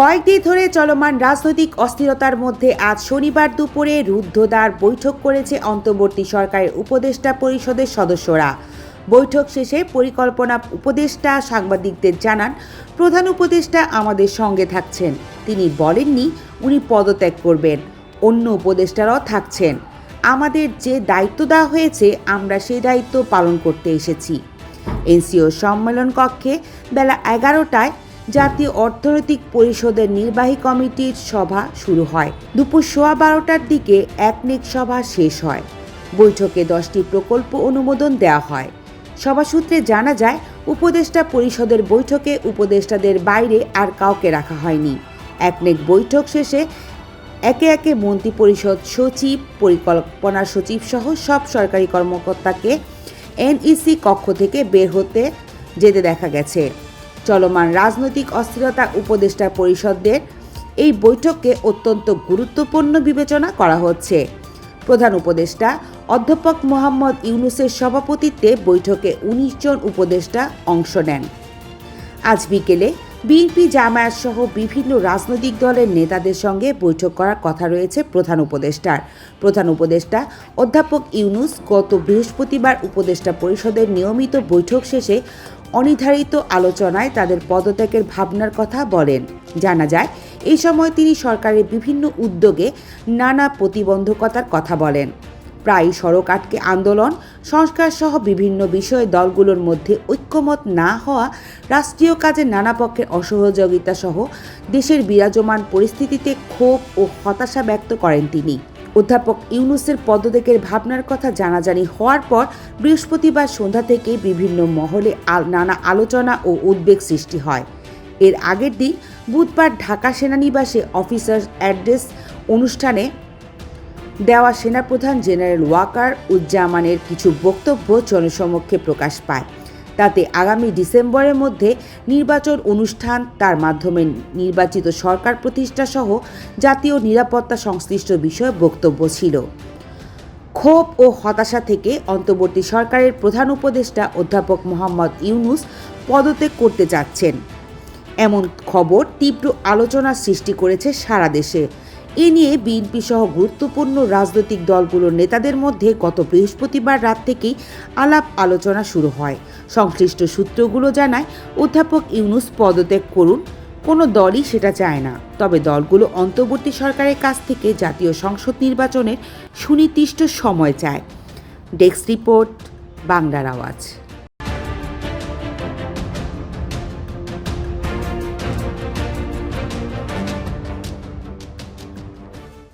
কয়েকদিন ধরে চলমান রাজনৈতিক অস্থিরতার মধ্যে আজ শনিবার দুপুরে রুদ্ধদ্বার বৈঠক করেছে অন্তর্বর্তী সরকারের উপদেষ্টা পরিষদের সদস্যরা। বৈঠক শেষে পরিকল্পনা উপদেষ্টা সাংবাদিকদের জানান, প্রধান উপদেষ্টা আমাদের সঙ্গে থাকছেন। তিনি বলেননি, উনি পদত্যাগ করবেন। অন্য উপদেষ্টারাও থাকছেন। আমাদের যে দায়িত্ব দেওয়া হয়েছে, আমরা সেই দায়িত্ব পালন করতে এসেছি। এনসিও সম্মেলন কক্ষে বেলা এগারোটায় জাতীয় অর্থনৈতিক পরিষদের নির্বাহী কমিটির সভা শুরু হয়। দুপুর সোয়া বারোটার দিকে একনেক সভা শেষ হয়। বৈঠকে দশটি প্রকল্প অনুমোদন দেওয়া হয়। সভা সূত্রে জানা যায়, উপদেষ্টা পরিষদের বৈঠকে উপদেষ্টাদের বাইরে আর কাউকে রাখা হয়নি। একনেক বৈঠক শেষে একে একে মন্ত্রিপরিষদ সচিব, পরিকল্পনা সচিব সহ সব সরকারি কর্মকর্তাকে এনইসি কক্ষ থেকে বের হতে যেতে দেখা গেছে। চলমান রাজনৈতিক অস্থিরতা উপদেষ্টা পরিষদের এই বৈঠককে অত্যন্ত গুরুত্বপূর্ণ বিবেচনা করা হচ্ছে। প্রধান উপদেষ্টা অধ্যাপক মোহাম্মদ ইউনুসের সভাপতিত্বে বৈঠকে উনিশ জন উপদেষ্টা অংশ নেন। আজ বিকেলে বিএনপি জামায়াত সহ বিভিন্ন রাজনৈতিক দলের নেতাদের সঙ্গে বৈঠক করার কথা রয়েছে প্রধান উপদেষ্টার। প্রধান উপদেষ্টা অধ্যাপক ইউনুস গত বৃহস্পতিবার উপদেষ্টা পরিষদের নিয়মিত বৈঠক শেষে অনির্ধারিত আলোচনায় তাদের পদত্যাগের ভাবনার কথা বলেন। জানা যায়, এই সময় তিনি সরকারের বিভিন্ন উদ্যোগে নানা প্রতিবন্ধকতার কথা বলেন। প্রায় সড়ক আটকে আন্দোলন সংস্কার সহ বিভিন্ন বিষয়ে দলগুলোর মধ্যে ঐক্যমত না হওয়া, রাষ্ট্রীয় কাজে নানা পক্ষের অসহযোগিতা সহ দেশের বিরাজমান পরিস্থিতিতে ক্ষোভ ও হতাশা ব্যক্ত করেন তিনি। অধ্যাপক ইউনুসের পদত্যাগের ভাবনার কথা জানাজানি হওয়ার পর বৃহস্পতিবার সন্ধ্যা থেকে বিভিন্ন মহলে নানা আলোচনা ও উদ্বেগ সৃষ্টি হয়। এর আগের দিন বুধবার ঢাকা সেনানিবাসে অফিসার অ্যাড্রেস অনুষ্ঠানে দেওয়া সেনাপ্রধান জেনারেল ওয়াকার উজ্জামানের কিছু বক্তব্য জনসমক্ষে প্রকাশ পায়। তাতে আগামী ডিসেম্বরের মধ্যে নির্বাচন অনুষ্ঠান তার মাধ্যমে নির্বাচিত সরকার প্রতিষ্ঠা সহ জাতীয় নিরাপত্তা সংশ্লিষ্ট বিষয়ে বক্তব্য ছিল। ক্ষোভ ও হতাশা থেকে অন্তর্বর্তী সরকারের প্রধান উপদেষ্টা অধ্যাপক মোহাম্মদ ইউনুস পদত্যাগ করতে যাচ্ছেন। এমন খবর তীব্র আলোচনার সৃষ্টি করেছে সারা দেশে। এ নিয়ে বিএনপি সহ গুরুত্বপূর্ণ রাজনৈতিক দলগুলোর নেতাদের মধ্যে গত বৃহস্পতিবার রাত থেকেই আলাপ আলোচনা শুরু হয়। সংশ্লিষ্ট সূত্রগুলো জানায়, অধ্যাপক ইউনুস পদত্যাগ করুন, কোনো দলই সেটা চায় না। তবে দলগুলো অন্তর্বর্তী সরকারের কাছ থেকে জাতীয় সংসদ নির্বাচনের সুনির্দিষ্ট সময় চায়। ডেস্ক রিপোর্ট, বাংলার আওয়াজ।